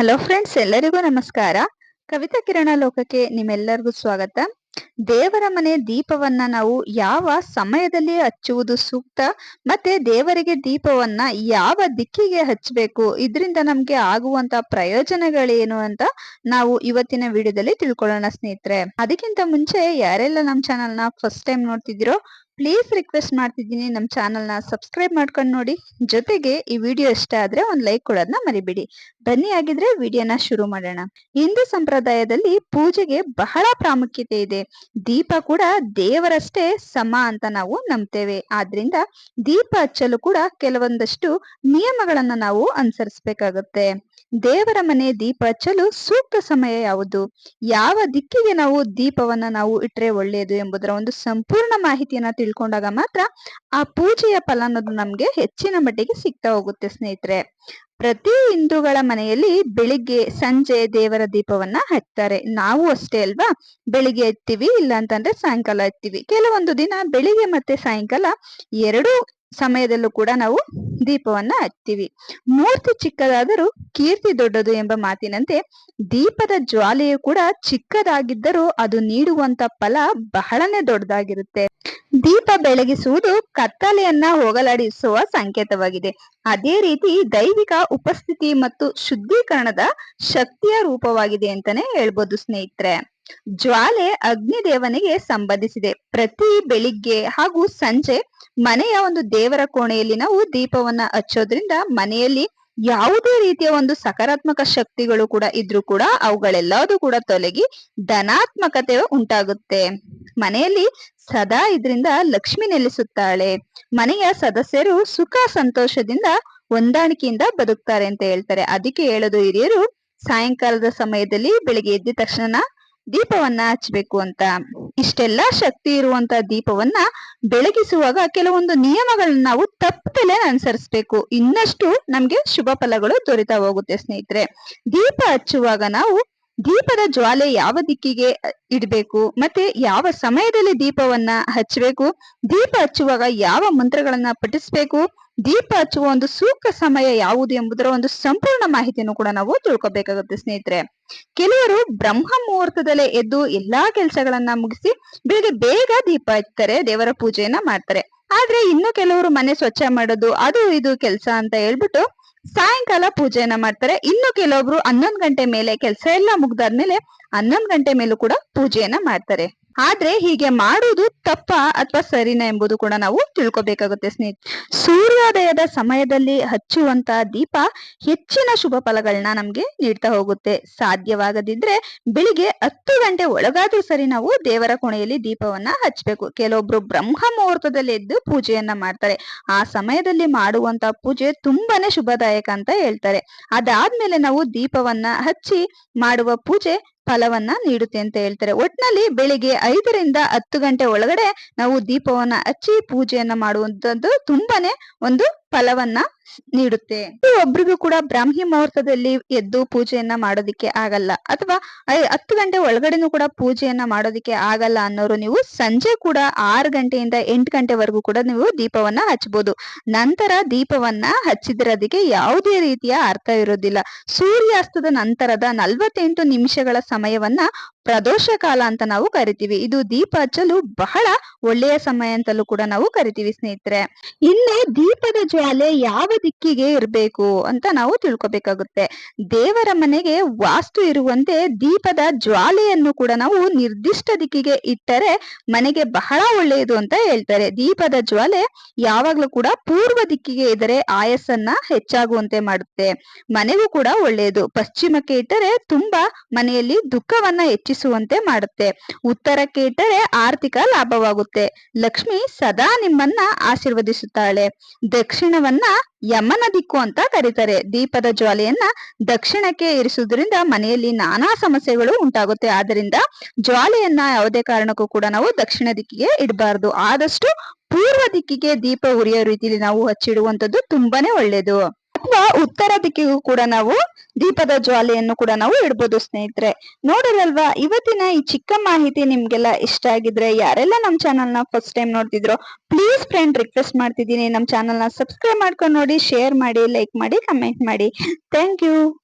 Hello friends ಎಲ್ಲರಿಗೂ ನಮಸ್ಕಾರ. ಕವಿತಾ ಕಿರಣ ಲೋಕಕ್ಕೆ ನಿಮ್ಮೆಲ್ಲರಿಗೂ ಸ್ವಾಗತ. ದೇವರ ಮನೆ ದೀಪವನ್ನ ನಾವು ಯಾವ ಸಮಯದಲ್ಲಿ ಹಚ್ಚುವುದು ಸೂಕ್ತ, ಮತ್ತೆ ದೇವರಿಗೆ ದೀಪವನ್ನ ಯಾವ ದಿಕ್ಕಿಗೆ ಹಚ್ಚಬೇಕು, ಇದರಿಂದ ನಮ್ಗೆ ಆಗುವಂತ ಪ್ರಯೋಜನಗಳೇನು ಅಂತ ನಾವು ಇವತ್ತಿನ ವಿಡಿಯೋದಲ್ಲಿ ತಿಳ್ಕೊಳ್ಳೋಣ ಸ್ನೇಹಿತರೆ. ಅದಕ್ಕಿಂತ ಮುಂಚೆ ಯಾರೆಲ್ಲ ನಮ್ಮ ಚಾನೆಲ್ನ ಫಸ್ಟ್ ಟೈಮ್ ನೋಡ್ತಿದ್ದೀರೋ ಪ್ಲೀಸ್ ರಿಕ್ವೆಸ್ಟ್ ಮಾಡ್ತಿದ್ದೀನಿ ನಮ್ಮ ಚಾನಲ್ನ ಸಬ್ಸ್ಕ್ರೈಬ್ ಮಾಡ್ಕೊಂಡು ನೋಡಿ. ಜೊತೆಗೆ ಈ ವಿಡಿಯೋ ಇಷ್ಟ ಆದ್ರೆ ಒಂದು ಲೈಕ್ ಕೊಡೋದನ್ನ ಮರಿಬೇಡಿ. ಬನ್ನಿ ಆಗಿದ್ರೆ ವಿಡಿಯೋನ ಶುರು ಮಾಡೋಣ. ಹಿಂದೂ ಸಂಪ್ರದಾಯದಲ್ಲಿ ಪೂಜೆಗೆ ಬಹಳ ಪ್ರಾಮುಖ್ಯತೆ ಇದೆ. ದೀಪ ಕೂಡ ದೇವರಷ್ಟೇ ಸಮ ಅಂತ ನಾವು ನಂಬ್ತೇವೆ. ಆದ್ರಿಂದ ದೀಪ ಹಚ್ಚಲು ಕೂಡ ಕೆಲವೊಂದಷ್ಟು ನಿಯಮಗಳನ್ನ ನಾವು ಅನುಸರಿಸಬೇಕಾಗುತ್ತೆ. ದೇವರ ಮನೆ ದೀಪ ಹಚ್ಚಲು ಸೂಕ್ತ ಸಮಯ ಯಾವುದು? ಯಾವ ದಿಕ್ಕಿಗೆ ನಾವು ದೀಪವನ್ನ ನಾವು ಇಟ್ರೆ ಒಳ್ಳೆಯದು ಎಂಬುದರ ಒಂದು ಸಂಪೂರ್ಣ ಮಾಹಿತಿಯನ್ನ ತಿಳ್ಕೊಂಡಾಗ ಮಾತ್ರ ಆ ಪೂಜೆಯ ಫಲ ಅನ್ನೋದು ನಮ್ಗೆ ಹೆಚ್ಚಿನ ಮಟ್ಟಿಗೆ ಸಿಗ್ತಾ ಹೋಗುತ್ತೆ ಸ್ನೇಹಿತರೆ. ಪ್ರತಿ ಹಿಂದೂಗಳ ಮನೆಯಲ್ಲಿ ಬೆಳಿಗ್ಗೆ, ಸಂಜೆ ದೇವರ ದೀಪವನ್ನ ಹಚ್ತಾರೆ ನಾವು ಅಷ್ಟೇ ಅಲ್ವಾ? ಬೆಳಿಗ್ಗೆ ಎತ್ತೀವಿ ಇಲ್ಲ ಅಂತಂದ್ರೆ ಸಾಯಂಕಾಲ ಎತ್ತೀವಿ. ಕೆಲವೊಂದು ದಿನ ಬೆಳಿಗ್ಗೆ ಮತ್ತೆ ಸಾಯಂಕಾಲ ಎರಡು ಸಮಯದಲ್ಲೂ ಕೂಡ ನಾವು ದೀಪವನ್ನ ಹಚ್ತೀವಿ ಮೂರ್ತಿ ಚಿಕ್ಕದಾದರೂ ಕೀರ್ತಿ ದೊಡ್ಡದು ಎಂಬ ಮಾತಿನಂತೆ ದೀಪದ ಜ್ವಾಲೆಯು ಕೂಡ ಚಿಕ್ಕದಾಗಿದ್ದರೂ ಅದು ನೀಡುವಂತ ಫಲ ಬಹಳನೇ ದೊಡ್ಡದಾಗಿರುತ್ತೆ. ದೀಪ ಬೆಳಗಿಸುವುದು ಕತ್ತಲೆಯನ್ನ ಹೋಗಲಾಡಿಸುವ ಸಂಕೇತವಾಗಿದೆ. ಅದೇ ರೀತಿ ದೈವಿಕ ಉಪಸ್ಥಿತಿ ಮತ್ತು ಶುದ್ಧೀಕರಣದ ಶಕ್ತಿಯ ರೂಪವಾಗಿದೆ ಅಂತಾನೆ ಹೇಳ್ಬೋದು ಸ್ನೇಹಿತರೆ. ಜ್ವಾಲೆ ಅಗ್ನಿದೇವನಿಗೆ ಸಂಬಂಧಿಸಿದೆ. ಪ್ರತಿ ಬೆಳಿಗ್ಗೆ ಹಾಗೂ ಸಂಜೆ ಮನೆಯ ಒಂದು ದೇವರ ಕೋಣೆಯಲ್ಲಿ ನಾವು ದೀಪವನ್ನ ಹಚ್ಚೋದ್ರಿಂದ ಮನೆಯಲ್ಲಿ ಯಾವುದೇ ರೀತಿಯ ಒಂದು ಸಕಾರಾತ್ಮಕ ಶಕ್ತಿಗಳು ಕೂಡ ಇದ್ರೂ ಕೂಡ ಅವುಗಳೆಲ್ಲದೂ ಕೂಡ ತೊಲಗಿ ಧನಾತ್ಮಕತೆ ಉಂಟಾಗುತ್ತೆ. ಮನೆಯಲ್ಲಿ ಸದಾ ಇದರಿಂದ ಲಕ್ಷ್ಮಿ ನೆಲೆಸುತ್ತಾಳೆ. ಮನೆಯ ಸದಸ್ಯರು ಸುಖ ಸಂತೋಷದಿಂದ ಹೊಂದಾಣಿಕೆಯಿಂದ ಬದುಕ್ತಾರೆ ಅಂತ ಹೇಳ್ತಾರೆ. ಅದಕ್ಕೆ ಹೇಳೋದು ಹಿರಿಯರು, ಸಾಯಂಕಾಲದ ಸಮಯದಲ್ಲಿ ಬೆಳಿಗ್ಗೆ ಎದ್ದ ತಕ್ಷಣ ದೀಪವನ್ನ ಹಚ್ಬೇಕು ಅಂತ. ಇಷ್ಟೆಲ್ಲಾ ಶಕ್ತಿ ಇರುವಂತ ದೀಪವನ್ನ ಬೆಳಗಿಸುವಾಗ ಕೆಲವೊಂದು ನಿಯಮಗಳನ್ನ ನಾವು ತಪ್ಪದಲ್ಲೇ ಅನುಸರಿಸಬೇಕು. ಇನ್ನಷ್ಟು ನಮ್ಗೆ ಶುಭ ಫಲಗಳು ದೊರೆತಾ ಹೋಗುತ್ತೆ ಸ್ನೇಹಿತರೆ. ದೀಪ ಹಚ್ಚುವಾಗ ನಾವು ದೀಪದ ಜ್ವಾಲೆ ಯಾವ ದಿಕ್ಕಿಗೆ ಇಡಬೇಕು, ಮತ್ತೆ ಯಾವ ಸಮಯದಲ್ಲಿ ದೀಪವನ್ನ ಹಚ್ಚಬೇಕು ದೀಪ ಹಚ್ಚುವಾಗ ಯಾವ ಮಂತ್ರಗಳನ್ನ ಪಠಿಸ್ಬೇಕು ದೀಪ ಹಚ್ಚುವ ಒಂದು ಸೂಕ್ತ ಸಮಯ ಯಾವುದು ಎಂಬುದರ ಒಂದು ಸಂಪೂರ್ಣ ಮಾಹಿತಿಯನ್ನು ಕೂಡ ನಾವು ತಿಳ್ಕೊಬೇಕಾಗುತ್ತೆ, ಸ್ನೇಹಿತರೆ. ಕೆಲವರು ಬ್ರಹ್ಮ ಮುಹೂರ್ತದಲ್ಲೇ ಎದ್ದು ಎಲ್ಲಾ ಕೆಲಸಗಳನ್ನ ಮುಗಿಸಿ ಬೆಳಿಗ್ಗೆ ಬೇಗ ದೀಪ ಹಚ್ತಾರೆ, ದೇವರ ಪೂಜೆಯನ್ನ ಮಾಡ್ತಾರೆ. ಆದ್ರೆ ಇನ್ನು ಕೆಲವರು ಮನೆ ಸ್ವಚ್ಛ ಮಾಡೋದು, ಅದು ಇದು ಕೆಲಸ ಅಂತ ಹೇಳ್ಬಿಟ್ಟು ಸಾಯಂಕಾಲ ಪೂಜೆಯನ್ನ ಮಾಡ್ತಾರೆ. ಇನ್ನು ಕೆಲವೊಬ್ರು ಹನ್ನೊಂದು ಗಂಟೆ ಮೇಲೆ ಕೆಲಸ ಎಲ್ಲ ಮುಗ್ದಾದ್ಮೇಲೆ ಹನ್ನೊಂದು ಗಂಟೆ ಮೇಲೂ ಕೂಡ ಪೂಜೆಯನ್ನ ಮಾಡ್ತಾರೆ. ಆದ್ರೆ ಹೀಗೆ ಮಾಡುವುದು ತಪ್ಪ ಅಥವಾ ಸರಿನಾ ಎಂಬುದು ಕೂಡ ನಾವು ತಿಳ್ಕೊಬೇಕಾಗುತ್ತೆ ಸ್ನೇಹಿತ ಸೂರ್ಯೋದಯದ ಸಮಯದಲ್ಲಿ ಹಚ್ಚುವಂತ ದೀಪ ಹೆಚ್ಚಿನ ಶುಭ ಫಲಗಳನ್ನ ನಮ್ಗೆ ನೀಡ್ತಾ ಹೋಗುತ್ತೆ. ಸಾಧ್ಯವಾಗದಿದ್ರೆ ಬೆಳಿಗ್ಗೆ ಹತ್ತು ಗಂಟೆ ಒಳಗಾದ್ರೂ ಸರಿ ನಾವು ದೇವರ ಕೋಣೆಯಲ್ಲಿ ದೀಪವನ್ನ ಹಚ್ಚಬೇಕು ಕೆಲವೊಬ್ರು ಬ್ರಹ್ಮ ಮುಹೂರ್ತದಲ್ಲಿ ಎದ್ದು ಪೂಜೆಯನ್ನ ಮಾಡ್ತಾರೆ. ಆ ಸಮಯದಲ್ಲಿ ಮಾಡುವಂತ ಪೂಜೆ ತುಂಬಾನೇ ಶುಭದಾಯಕ ಅಂತ ಹೇಳ್ತಾರೆ. ಅದಾದ್ಮೇಲೆ ನಾವು ದೀಪವನ್ನ ಹಚ್ಚಿ ಮಾಡುವ ಪೂಜೆ ಫಲವನ್ನ ನೀಡುತ್ತೆ ಅಂತ ಹೇಳ್ತಾರೆ. ಒಟ್ನಲ್ಲಿ ಬೆಳಿಗ್ಗೆ ಐದರಿಂದ ಹತ್ತು ಗಂಟೆ ಒಳಗಡೆ ನಾವು ದೀಪವನ್ನ ಹಚ್ಚಿ ಪೂಜೆಯನ್ನ ಮಾಡುವಂತದ್ದು ತುಂಬಾನೇ ಒಂದು ಫಲವನ್ನ ನೀಡುತ್ತೆ. ಒಬ್ರಿಗೂ ಕೂಡ ಬ್ರಾಹ್ಮಿ ಮುಹೂರ್ತದಲ್ಲಿ ಎದ್ದು ಪೂಜೆಯನ್ನ ಮಾಡೋದಿಕ್ಕೆ ಆಗಲ್ಲ. ಅಥವಾ ಹತ್ತು ಗಂಟೆ ಒಳಗಡೆನೂ ಕೂಡ ಪೂಜೆಯನ್ನ ಮಾಡೋದಿಕ್ಕೆ ಆಗಲ್ಲ ಅನ್ನೋರು ನೀವು ಸಂಜೆ ಕೂಡ ಆರು ಗಂಟೆಯಿಂದ ಎಂಟು ಗಂಟೆವರೆಗೂ ಕೂಡ ನೀವು ದೀಪವನ್ನ ಹಚ್ಚಬಹುದು ನಂತರ ದೀಪವನ್ನ ಹಚ್ಚಿದಿರೋದಕ್ಕೆ ಯಾವುದೇ ರೀತಿಯ ಅರ್ಥ ಇರೋದಿಲ್ಲ. ಸೂರ್ಯಾಸ್ತದ ನಂತರದ ನಲ್ವತ್ತೆಂಟು ನಿಮಿಷಗಳ ಸಮಯವನ್ನ ಪ್ರದೋಷ ಕಾಲ ಅಂತ ನಾವು ಕರಿತೀವಿ. ಇದು ದೀಪ ಹಚ್ಚಲು ಬಹಳ ಒಳ್ಳೆಯ ಸಮಯ ಅಂತಲೂ ಕೂಡ ನಾವು ಕರಿತೀವಿ ಸ್ನೇಹಿತರೆ. ಇನ್ನೇ ದೀಪದ ಜ್ವಾಲೆ ಯಾವ ದಿಕ್ಕಿಗೆ ಇರಬೇಕು ಅಂತ ನಾವು ತಿಳ್ಕೊಬೇಕಾಗುತ್ತೆ. ದೇವರ ಮನೆಗೆ ವಾಸ್ತು ಇರುವಂತೆ ದೀಪದ ಜ್ವಾಲೆಯನ್ನು ಕೂಡ ನಾವು ನಿರ್ದಿಷ್ಟ ದಿಕ್ಕಿಗೆ ಇಟ್ಟರೆ ಮನೆಗೆ ಬಹಳ ಒಳ್ಳೆಯದು ಅಂತ ಹೇಳ್ತಾರೆ. ದೀಪದ ಜ್ವಾಲೆ ಯಾವಾಗ್ಲೂ ಕೂಡ ಪೂರ್ವ ದಿಕ್ಕಿಗೆ ಇದ್ದರೆ ಆಯಸ್ಸನ್ನ ಹೆಚ್ಚಾಗುವಂತೆ ಮಾಡುತ್ತೆ. ಮನೆಗೂ ಕೂಡ ಒಳ್ಳೆಯದು. ಪಶ್ಚಿಮಕ್ಕೆ ಇಟ್ಟರೆ ತುಂಬಾ ಮನೆಯಲ್ಲಿ ದುಃಖವನ್ನ ಹೆಚ್ಚಿಸುವಂತೆ ಮಾಡುತ್ತೆ. ಉತ್ತರಕ್ಕೆ ಇಟ್ಟರೆ ಆರ್ಥಿಕ ಲಾಭವಾಗುತ್ತೆ. ಲಕ್ಷ್ಮಿ ಸದಾ ನಿಮ್ಮನ್ನ ಆಶೀರ್ವದಿಸುತ್ತಾಳೆ. ದಕ್ಷಿಣವನ್ನ ಯಮನ ದಿಕ್ಕು ಅಂತ ಕರೀತಾರೆ. ದೀಪದ ಜ್ವಾಲೆಯನ್ನ ದಕ್ಷಿಣಕ್ಕೆ ಇರಿಸುವುದರಿಂದ ಮನೆಯಲ್ಲಿ ನಾನಾ ಸಮಸ್ಯೆಗಳು ಉಂಟಾಗುತ್ತೆ. ಆದ್ರಿಂದ ಜ್ವಾಲೆಯನ್ನ ಯಾವುದೇ ಕಾರಣಕ್ಕೂ ಕೂಡ ನಾವು ದಕ್ಷಿಣ ದಿಕ್ಕಿಗೆ ಇಡಬಾರದು. ಆದಷ್ಟು ಪೂರ್ವ ದಿಕ್ಕಿಗೆ ದೀಪ ಉರಿಯೋ ರೀತಿಯಲ್ಲಿ ನಾವು ಹಚ್ಚಿಡುವಂತದ್ದು ತುಂಬಾನೇ ಒಳ್ಳೇದು. ಅಥವಾ ಉತ್ತರ ದಿಕ್ಕಿಗೂ ಕೂಡ ನಾವು ದೀಪದ ಜ್ವಾಲೆಯನ್ನು ಕೂಡ ನಾವು ಇಡ್ಬೋದು ಸ್ನೇಹಿತರೆ. ನೋಡಿರಲ್ವಾ, ಇವತ್ತಿನ ಈ ಚಿಕ್ಕ ಮಾಹಿತಿ ನಿಮ್ಗೆಲ್ಲ ಇಷ್ಟ ಆಗಿದ್ರೆ, ಯಾರೆಲ್ಲ ನಮ್ಮ ಚಾನಲ್ ಫಸ್ಟ್ ಟೈಮ್ ನೋಡ್ತಿದ್ರು ಪ್ಲೀಸ್ ಫ್ರೆಂಡ್ ರಿಕ್ವೆಸ್ಟ್ ಮಾಡ್ತಿದ್ದೀನಿ. ನಮ್ಮ ಚಾನಲ್ನ ಸಬ್ಸ್ಕ್ರೈಬ್ ಮಾಡ್ಕೊಂಡು ನೋಡಿ ಶೇರ್ ಮಾಡಿ ಲೈಕ್ ಮಾಡಿ ಕಮೆಂಟ್ ಮಾಡಿ. Thank you